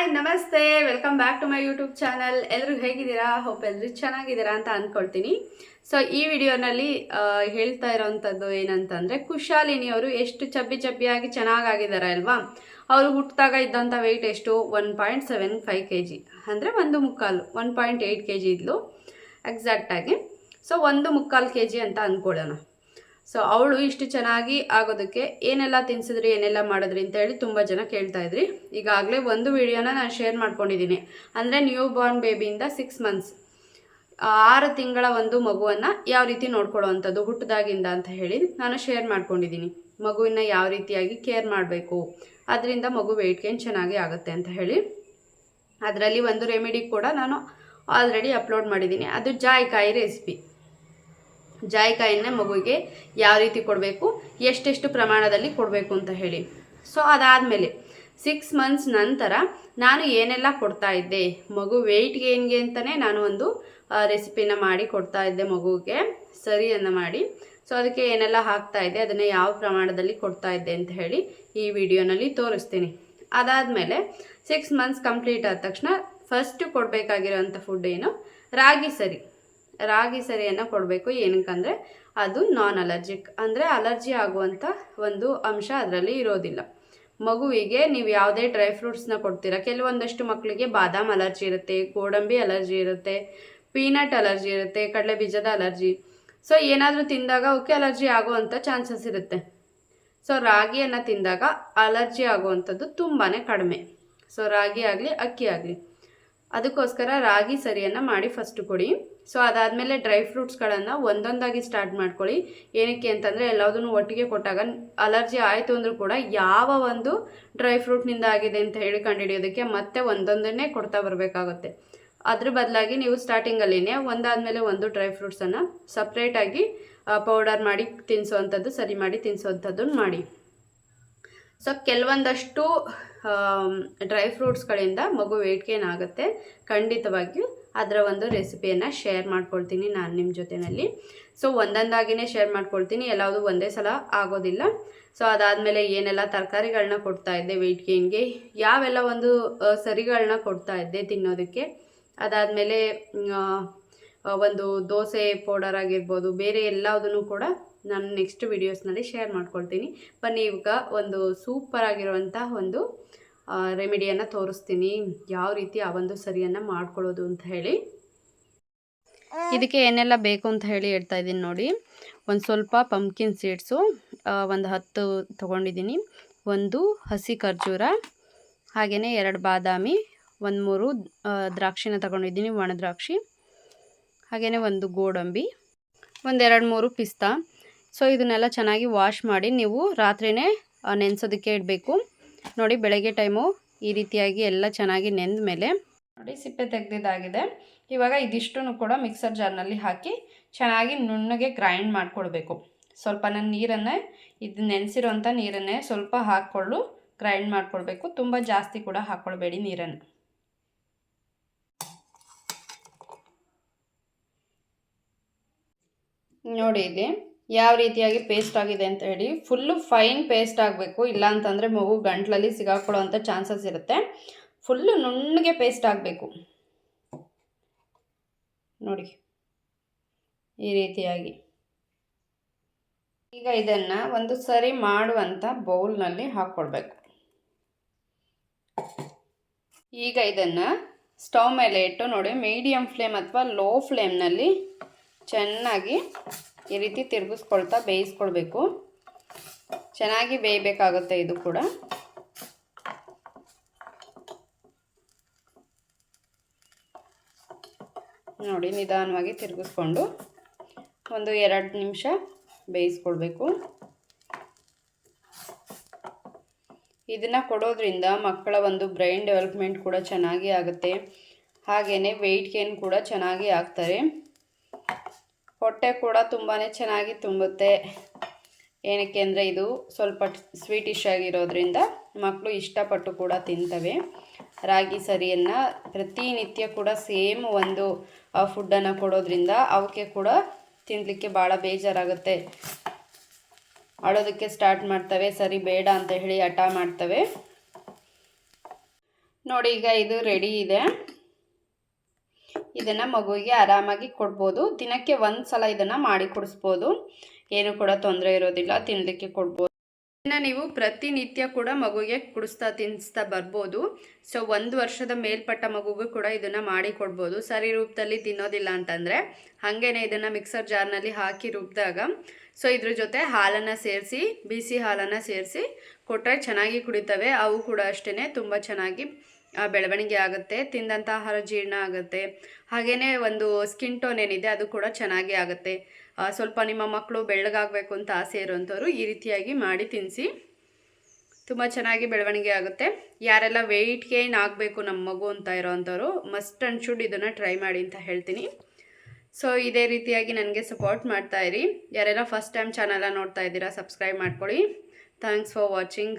Hi, ನಮಸ್ತೆ. Welcome back to my YouTube channel ಎಲ್ಲರೂ ಹೇಗಿದ್ದೀರಾ? ಹೋಪ್ ಎಲ್ಲರೂ ಚೆನ್ನಾಗಿದ್ದೀರಾ ಅಂತ ಅಂದ್ಕೊಳ್ತೀನಿ ಸೊ ಈ ವಿಡಿಯೋನಲ್ಲಿ ಹೇಳ್ತಾ ಇರೋವಂಥದ್ದು ಏನಂತಂದರೆ ಕುಶಾಲಿನಿ ಅವರು ಎಷ್ಟು ಚಬ್ಬಿ ಚಬ್ಬಿಯಾಗಿ ಚೆನ್ನಾಗಾಗಿದ್ದಾರೆ ಅಲ್ವಾ? ಅವರು ಹುಟ್ಟಿದಾಗ ಇದ್ದಂಥ ವೆಯ್ಟ್ ಎಷ್ಟು? One point seven five K G ಅಂದರೆ ಒಂದು ಮುಕ್ಕಾಲು one point eight K G ಇದ್ಲು ಎಕ್ಸಾಕ್ಟಾಗಿ ಸೊ ಒಂದು ಮುಕ್ಕಾಲು ಕೆ ಜಿ ಅಂತ ಅಂದ್ಕೊಳ್ಳೋಣ ಸೊ ಅವಳು ಇಷ್ಟು ಚೆನ್ನಾಗಿ ಆಗೋದಕ್ಕೆ ಏನೆಲ್ಲ ತಿನ್ಸಿದ್ರಿ, ಏನೆಲ್ಲ ಮಾಡಿದ್ರಿ ಅಂತ ಹೇಳಿ ತುಂಬ ಜನ ಕೇಳ್ತಾ ಇದ್ರಿ. ಈಗಾಗಲೇ ಒಂದು ವಿಡಿಯೋನ ನಾನು ಶೇರ್ ಮಾಡ್ಕೊಂಡಿದ್ದೀನಿ. ಅಂದರೆ ನ್ಯೂ ಬಾರ್ನ್ ಬೇಬಿಯಿಂದ ಸಿಕ್ಸ್ ಮಂತ್ಸ್ ಆರು ತಿಂಗಳ ಒಂದು ಮಗುವನ್ನು ಯಾವ ರೀತಿ ನೋಡ್ಕೊಳ್ಳೋವಂಥದ್ದು, ಹುಟ್ಟದಾಗಿಂದ ಅಂತ ಹೇಳಿ ನಾನು ಶೇರ್ ಮಾಡ್ಕೊಂಡಿದ್ದೀನಿ. ಮಗುವಿನ ಯಾವ ರೀತಿಯಾಗಿ ಕೇರ್ ಮಾಡಬೇಕು, ಅದರಿಂದ ಮಗು ವೆಯ್ಟ್ ಗೇನ್ ಚೆನ್ನಾಗಿ ಆಗುತ್ತೆ ಅಂತ ಹೇಳಿ. ಅದರಲ್ಲಿ ಒಂದು ರೆಮಿಡಿ ಕೂಡ ನಾನು ಆಲ್ರೆಡಿ ಅಪ್ಲೋಡ್ ಮಾಡಿದ್ದೀನಿ. ಅದು ಜಾಯಿಕಾಯಿ ರೆಸಿಪಿ ಜಾಯಿಕಾಯಿನ ಮಗುವಿಗೆ ಯಾವ ರೀತಿ ಕೊಡಬೇಕು, ಎಷ್ಟೆಷ್ಟು ಪ್ರಮಾಣದಲ್ಲಿ ಕೊಡಬೇಕು ಅಂತ ಹೇಳಿ. ಸೊ ಅದಾದಮೇಲೆ ಸಿಕ್ಸ್ ಮಂತ್ಸ್ ನಂತರ ನಾನು ಏನೆಲ್ಲ ಕೊಡ್ತಾ ಇದ್ದೆ, ಮಗು ವೆಯ್ಟ್ ಗೇನ್ಗೆ ಅಂತಲೇ ನಾನು ಒಂದು ರೆಸಿಪಿನ ಮಾಡಿ ಕೊಡ್ತಾ ಇದ್ದೆ ಮಗುವಿಗೆ, ಸರಿಯನ್ನು ಮಾಡಿ. ಸೊ ಅದಕ್ಕೆ ಏನೆಲ್ಲ ಹಾಕ್ತಾ ಇದ್ದೆ, ಅದನ್ನು ಯಾವ ಪ್ರಮಾಣದಲ್ಲಿ ಕೊಡ್ತಾ ಇದ್ದೆ ಅಂತ ಹೇಳಿ ಈ ವಿಡಿಯೋನಲ್ಲಿ ತೋರಿಸ್ತೀನಿ. ಅದಾದಮೇಲೆ ಸಿಕ್ಸ್ ಮಂತ್ಸ್ ಕಂಪ್ಲೀಟ್ ಆದ ತಕ್ಷಣ ಫಸ್ಟು ಕೊಡಬೇಕಾಗಿರೋಂಥ ಫುಡ್ ಏನು? ರಾಗಿ ಸರಿ. ರಾಗಿ ಸರಿಯನ್ನು ಕೊಡಬೇಕು. ಏನಕ್ಕಂದರೆ ಅದು ನಾನ್ ಅಲರ್ಜಿಕ್ ಅಂದರೆ ಅಲರ್ಜಿ ಆಗುವಂಥ ಒಂದು ಅಂಶ ಅದರಲ್ಲಿ ಇರೋದಿಲ್ಲ. ಮಗುವಿಗೆ ನೀವು ಯಾವುದೇ ಡ್ರೈ ಫ್ರೂಟ್ಸ್ನ ಕೊಡ್ತೀರಾ. ಕೆಲವೊಂದಷ್ಟು ಮಕ್ಕಳಿಗೆ ಬಾದಾಮ್ ಅಲರ್ಜಿ ಇರುತ್ತೆ, ಗೋಡಂಬಿ ಅಲರ್ಜಿ ಇರುತ್ತೆ ಪೀನಟ್ ಅಲರ್ಜಿ ಇರುತ್ತೆ ಕಡಲೆ ಬೀಜದ ಅಲರ್ಜಿ ಸೊ ಏನಾದರೂ ತಿಂದಾಗ ಅವಕ್ಕೆ ಅಲರ್ಜಿ ಆಗುವಂಥ ಚಾನ್ಸಸ್ ಇರುತ್ತೆ. ಸೊ ರಾಗಿಯನ್ನು ತಿಂದಾಗ ಅಲರ್ಜಿ ಆಗುವಂಥದ್ದು ತುಂಬಾ ಕಡಿಮೆ. ಸೊ ರಾಗಿ ಆಗಲಿ, ಅಕ್ಕಿ ಆಗಲಿ. ಅದಕ್ಕೋಸ್ಕರ ರಾಗಿ ಸರಿಯನ್ನು ಮಾಡಿ ಫಸ್ಟ್ ಕೊಡಿ. ಸೊ ಅದಾದಮೇಲೆ ಡ್ರೈ ಫ್ರೂಟ್ಸ್ಗಳನ್ನು ಒಂದೊಂದಾಗಿ ಸ್ಟಾರ್ಟ್ ಮಾಡ್ಕೊಳ್ಳಿ. ಏನಕ್ಕೆ ಅಂತಂದರೆ ಎಲ್ಲದನ್ನು ಒಟ್ಟಿಗೆ ಕೊಟ್ಟಾಗ ಅಲರ್ಜಿ ಆಯಿತು ಅಂದರೂ ಕೂಡ ಯಾವ ಒಂದು ಡ್ರೈ ಫ್ರೂಟ್ನಿಂದ ಆಗಿದೆ ಅಂತ ಹೇಳಿ ಕಂಡುಹಿಡಿಯೋದಕ್ಕೆ ಮತ್ತೆ ಒಂದೊಂದನ್ನೇ ಕೊಡ್ತಾ ಬರಬೇಕಾಗುತ್ತೆ. ಅದ್ರ ಬದಲಾಗಿ ನೀವು ಸ್ಟಾರ್ಟಿಂಗಲ್ಲಿನೇ ಒಂದಾದಮೇಲೆ ಒಂದು ಡ್ರೈ ಫ್ರೂಟ್ಸನ್ನು ಸಪ್ರೇಟಾಗಿ ಪೌಡರ್ ಮಾಡಿ ತಿನ್ನಿಸುವಂಥದ್ದು ಸರಿ ಮಾಡಿ ತಿನ್ನಿಸುವಂಥದ್ದನ್ನು ಮಾಡಿ. ಸೊ ಕೆಲವೊಂದಷ್ಟು ಡ್ರೈ ಫ್ರೂಟ್ಸ್ಗಳಿಂದ ಮಗು ವೇಟ್ ಗೇನ್ ಆಗುತ್ತೆ ಖಂಡಿತವಾಗಿಯೂ ಅದರ ಒಂದು ರೆಸಿಪಿಯನ್ನು ಶೇರ್ ಮಾಡ್ಕೊಳ್ತೀನಿ ನಾನು ನಿಮ್ಮ ಜೊತೆಯಲ್ಲಿ ಸೊ ಒಂದೊಂದಾಗಿನೇ ಶೇರ್ ಮಾಡ್ಕೊಳ್ತೀನಿ ಎಲ್ಲವುದು ಒಂದೇ ಸಲ ಆಗೋದಿಲ್ಲ. ಸೊ ಅದಾದಮೇಲೆ ಏನೆಲ್ಲ ತರಕಾರಿಗಳನ್ನ ಕೊಡ್ತಾ ಇದ್ದೆ ವೆಯ್ಟ್ ಗೇನ್ಗೆ ಯಾವೆಲ್ಲ ಒಂದು ಸರಿಗಳನ್ನ ಕೊಡ್ತಾ ಇದ್ದೆ ತಿನ್ನೋದಕ್ಕೆ. ಅದಾದಮೇಲೆ ಒಂದು ದೋಸೆ ಪೌಡರ್ ಆಗಿರ್ಬೋದು, ಬೇರೆ ಎಲ್ಲದನ್ನು ಕೂಡ ನಾನು ನೆಕ್ಸ್ಟ್ ವೀಡಿಯೋಸ್ನಲ್ಲಿ ಶೇರ್ ಮಾಡ್ಕೊಳ್ತೀನಿ. ಬನ್ನಿ, ಇವಾಗ ಒಂದು ಸೂಪರ್ ಆಗಿರುವಂಥ ಒಂದು ರೆಮಿಡಿಯನ್ನು ತೋರಿಸ್ತೀನಿ. ಯಾವ ರೀತಿ ಆ ಒಂದು ಸರಿಯನ್ನು ಮಾಡ್ಕೊಳ್ಳೋದು ಅಂತ ಹೇಳಿ. ಇದಕ್ಕೆ ಏನೆಲ್ಲ ಬೇಕು ಅಂತ ಹೇಳಿ ಹೇಳ್ತಾ ಇದ್ದೀನಿ ನೋಡಿ. ಒಂದು ಸ್ವಲ್ಪ ಪಂಪ್ಕಿನ್ ಸೀಡ್ಸು ಒಂದು ಹತ್ತು ತೊಗೊಂಡಿದ್ದೀನಿ. ಒಂದು ಹಸಿ ಖರ್ಜೂರ ಹಾಗೆಯೇ ಎರಡು ಬಾದಾಮಿ, ಒಂದು ಮೂರು ದ್ರಾಕ್ಷಿನ ತಗೊಂಡಿದ್ದೀನಿ, ಒಣ ದ್ರಾಕ್ಷಿ ಹಾಗೆಯೇ ಒಂದು ಗೋಡಂಬಿ ಒಂದೆರಡು ಮೂರು ಪಿಸ್ತಾ. ಸೊ ಇದನ್ನೆಲ್ಲ ಚೆನ್ನಾಗಿ ವಾಶ್ ಮಾಡಿ ನೀವು ರಾತ್ರಿಯೇ ನೆನೆಸೋದಕ್ಕೆ ಇಡಬೇಕು. ನೋಡಿ ಬೆಳಗ್ಗೆ ಟೈಮು ಈ ರೀತಿಯಾಗಿ ಎಲ್ಲ ಚೆನ್ನಾಗಿ ನೆಂದ ಮೇಲೆ ನೋಡಿ ಸಿಪ್ಪೆ ತೆಗೆದಿದ್ದಾಗಿದೆ. ಇವಾಗ ಇದಿಷ್ಟು ಕೂಡ ಮಿಕ್ಸರ್ ಜಾರ್ನಲ್ಲಿ ಹಾಕಿ ಚೆನ್ನಾಗಿ ನುಣ್ಣಗೆ ಗ್ರೈಂಡ್ ಮಾಡಿಕೊಡ್ಬೇಕು. ಸ್ವಲ್ಪ ನನ್ನ ನೀರನ್ನೇ ಇದು ನೆನೆಸಿರೋಂಥ ನೀರನ್ನೇ ಸ್ವಲ್ಪ ಹಾಕ್ಕೊಳ್ಳು, ಗ್ರೈಂಡ್ ಮಾಡಿಕೊಳ್ಬೇಕು ತುಂಬ ಜಾಸ್ತಿ ಕೂಡ ಹಾಕ್ಕೊಳ್ಬೇಡಿ ನೀರನ್ನು. ನೋಡಿ ಇಲ್ಲಿ ಯಾವ ರೀತಿಯಾಗಿ ಪೇಸ್ಟ್ ಆಗಿದೆ ಅಂತ ಹೇಳಿ. ಫುಲ್ಲು ಫೈನ್ ಪೇಸ್ಟ್ ಆಗಬೇಕು. ಇಲ್ಲ ಅಂತಂದರೆ ಮಗು ಗಂಟ್ಲಲ್ಲಿ ಸಿಗಾಕೊಳ್ಳೋವಂಥ ಚಾನ್ಸಸ್ ಇರುತ್ತೆ. ಫುಲ್ಲು ನುಣ್ಣಗೆ ಪೇಸ್ಟ್ ಆಗಬೇಕು. ನೋಡಿ. ಈ ರೀತಿಯಾಗಿ. ಈಗ ಇದನ್ನು ಒಂದು ಸರಿ ಮಾಡುವಂಥ ಬೌಲ್ನಲ್ಲಿ ಹಾಕ್ಕೊಡ್ಬೇಕು. ಈಗ ಇದನ್ನು ಸ್ಟವ್ ಮೇಲೆ ಇಟ್ಟು ನೋಡಿ ಮೀಡಿಯಮ್ ಫ್ಲೇಮ್ ಅಥವಾ ಲೋ ಫ್ಲೇಮ್ನಲ್ಲಿ ಚೆನ್ನಾಗಿ ಈ ರೀತಿ ತಿರುಗಿಸ್ಕೊಳ್ತಾ ಬೇಯಿಸ್ಕೊಳ್ಬೇಕು. ಚೆನ್ನಾಗಿ ಬೇಯಬೇಕಾಗುತ್ತೆ ಇದು ಕೂಡ. ನೋಡಿ, ನಿಧಾನವಾಗಿ ತಿರುಗಿಸ್ಕೊಂಡು ಒಂದು ಎರಡು ನಿಮಿಷ ಬೇಯಿಸ್ಕೊಳ್ಬೇಕು. ಇದನ್ನು ಕೊಡೋದ್ರಿಂದ ಮಕ್ಕಳ ಒಂದು ಬ್ರೈನ್ ಡೆವಲಪ್ಮೆಂಟ್ ಕೂಡ ಚೆನ್ನಾಗಿ ಆಗುತ್ತೆ. ಹಾಗೆಯೇ ವೆಯ್ಟ್ ಗೇನ್ ಕೂಡ ಚೆನ್ನಾಗಿ ಆಗ್ತಾರೆ. ಹೊಟ್ಟೆ ಕೂಡ ತುಂಬಾ ಚೆನ್ನಾಗಿ ತುಂಬುತ್ತೆ. ಏನಕ್ಕೆ ಅಂದರೆ ಇದು ಸ್ವಲ್ಪ ಸ್ವೀಟಿಶ್ ಆಗಿರೋದ್ರಿಂದ ಮಕ್ಕಳು ಇಷ್ಟಪಟ್ಟು ಕೂಡ ತಿಂತವೆ. ರಾಗಿ ಸರಿಯನ್ನು ಪ್ರತಿನಿತ್ಯ ಕೂಡ ಸೇಮ್ ಒಂದು ಫುಡ್ಡನ್ನು ಕೊಡೋದ್ರಿಂದ ಅವಕ್ಕೆ ಕೂಡ ತಿನ್ನಲಿಕ್ಕೆ ಭಾಳ ಬೇಜಾರಾಗುತ್ತೆ. ಅಳೋದಕ್ಕೆ ಸ್ಟಾರ್ಟ್ ಮಾಡ್ತವೆ, ಸರಿ ಬೇಡ ಅಂತ ಹೇಳಿ ಹಠ ಮಾಡ್ತವೆ. ನೋಡಿ, ಈಗ ಇದು ರೆಡಿ ಇದೆ. ಇದನ್ನು ಮಗುವಿಗೆ ಆರಾಮಾಗಿ ಕೊಡ್ಬೋದು. ದಿನಕ್ಕೆ ಒಂದು ಸಲ ಇದನ್ನು ಮಾಡಿ ಕೊಡಿಸ್ಬೋದು. ಏನು ಕೂಡ ತೊಂದರೆ ಇರೋದಿಲ್ಲ ತಿನ್ನಲಿಕ್ಕೆ ಕೊಡ್ಬೋದು. ಇದನ್ನು ನೀವು ಪ್ರತಿನಿತ್ಯ ಕೂಡ ಮಗುವಿಗೆ ಕುಡಿಸ್ತಾ ತಿನ್ನಿಸ್ತಾ ಬರ್ಬೋದು. ಸೊ, ಒಂದು ವರ್ಷದ ಮೇಲ್ಪಟ್ಟ ಮಗುಗೂ ಕೂಡ ಇದನ್ನು ಮಾಡಿ ಕೊಡ್ಬೋದು. ಸರಿ ರೂಪದಲ್ಲಿ ತಿನ್ನೋದಿಲ್ಲ ಅಂತಂದರೆ ಹಾಗೇನೆ ಇದನ್ನು ಮಿಕ್ಸರ್ ಜಾರ್ನಲ್ಲಿ ಹಾಕಿ ರುಬ್ಬಿದಾಗ ಸೊ, ಇದ್ರ ಜೊತೆ ಹಾಲನ್ನು ಸೇರಿಸಿ, ಬಿಸಿ ಹಾಲನ್ನು ಸೇರಿಸಿ ಕೊಟ್ಟರೆ ಚೆನ್ನಾಗಿ ಕುಡಿತವೆ. ಅವು ಕೂಡ ಅಷ್ಟೇ ತುಂಬ ಚೆನ್ನಾಗಿ ಬೆಳವಣಿಗೆ ಆಗುತ್ತೆ ತಿಂದಂಥ ಆಹಾರ ಜೀರ್ಣ ಆಗುತ್ತೆ. ಹಾಗೆಯೇ ಒಂದು ಸ್ಕಿನ್ ಟೋನ್ ಏನಿದೆ ಅದು ಕೂಡ ಚೆನ್ನಾಗಿ ಆಗುತ್ತೆ. ಸ್ವಲ್ಪ ನಿಮ್ಮ ಮಕ್ಕಳು ಬೆಳ್ಳಗಾಗಬೇಕು ಅಂತ ಆಸೆ ಇರುವಂಥವ್ರು ಈ ರೀತಿಯಾಗಿ ಮಾಡಿ ತಿನ್ನಿಸಿ ತುಂಬ ಚೆನ್ನಾಗಿ ಬೆಳವಣಿಗೆ ಆಗುತ್ತೆ. ಯಾರೆಲ್ಲ ವೆಯ್ಟ್ ಗೇನ್ ಆಗಬೇಕು ನಮ್ಮ ಮಗು ಅಂತ ಇರೋವಂಥವ್ರು ಮಸ್ಟ್ ಆ್ಯಂಡ್ ಶುಡ್ ಇದನ್ನು ಟ್ರೈ ಮಾಡಿ ಅಂತ ಹೇಳ್ತೀನಿ. ಸೊ ಇದೇ ರೀತಿಯಾಗಿ ನನಗೆ ಸಪೋರ್ಟ್ ಮಾಡ್ತಾ ಇರಿ. ಯಾರೆಲ್ಲ ಫಸ್ಟ್ ಟೈಮ್ ಚಾನಲ ನೋಡ್ತಾ ಇದ್ದೀರಾ ಸಬ್ಸ್ಕ್ರೈಬ್ ಮಾಡ್ಕೊಳ್ಳಿ. Thanks for watching